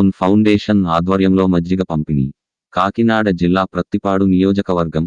Own foundation ఆధ్వర్యంలో మజ్జిగ పంపిణీ. కాకినాడ జిల్లా ప్రత్తిపాడు నియోజకవర్గం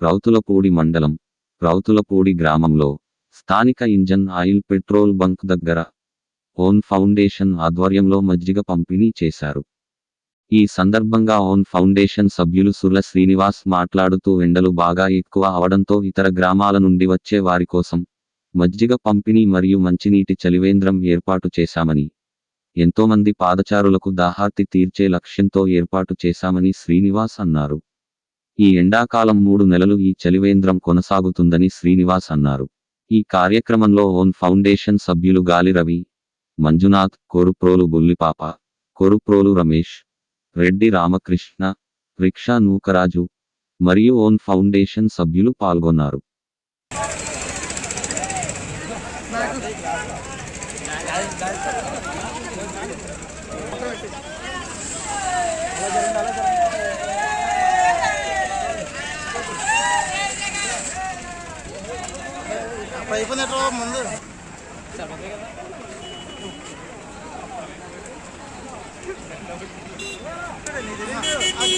రౌతులపూడి మండలం రౌతులపూడి గ్రామంలో స్థానిక ఇంజన్ ఆయిల్ పెట్రోల్ బంక్ దగ్గర ఓన్ ఫౌండేషన్ ఆధ్వర్యంలో మజ్జిగ పంపిణీ చేశారు. ఈ సందర్భంగా ఓన్ ఫౌండేషన్ సభ్యులు సుర్ల శ్రీనివాస్ మాట్లాడుతూ ఎండలు బాగా ఎక్కువ అవడంతో ఇతర గ్రామాల నుండి వచ్చే వారి కోసం మజ్జిగ పంపిణీ మరియు మంచినీటి చలివేంద్రం ఏర్పాటు చేశామని ఎంతోమంది పాదచారులకు దాహార్తి తీర్చే లక్ష్యంతో ఏర్పాటు చేశామని శ్రీనివాస్ అన్నారు. ఈ ఎండాకాలం మూడు నెలలు ఈ చలివేంద్రం కొనసాగుతుందని శ్రీనివాస్ అన్నారు. ఈ కార్యక్రమంలో ఓన్ ఫౌండేషన్ సభ్యులు గాలి రవి మంజునాథ్ కొరుప్రోలు బుల్లిపాప కొరుప్రోలు రమేష్ రెడ్డి రామకృష్ణ రిక్షా నూకరాజు మరియు ఓన్ ఫౌండేషన్ సభ్యులు పాల్గొన్నారు. అయిపోయినట్టు ముందు అది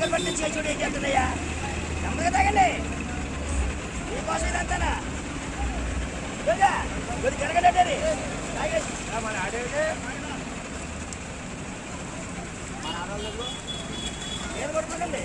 కంగలు పట్టి ఏం చేస్తున్నాయా నెమ్మదిగా తాగండి. మీకోసం ఇదంతానా? కొద్ది జరగండి తాగండి మన ఆడేది నేను కొట్టుకోండి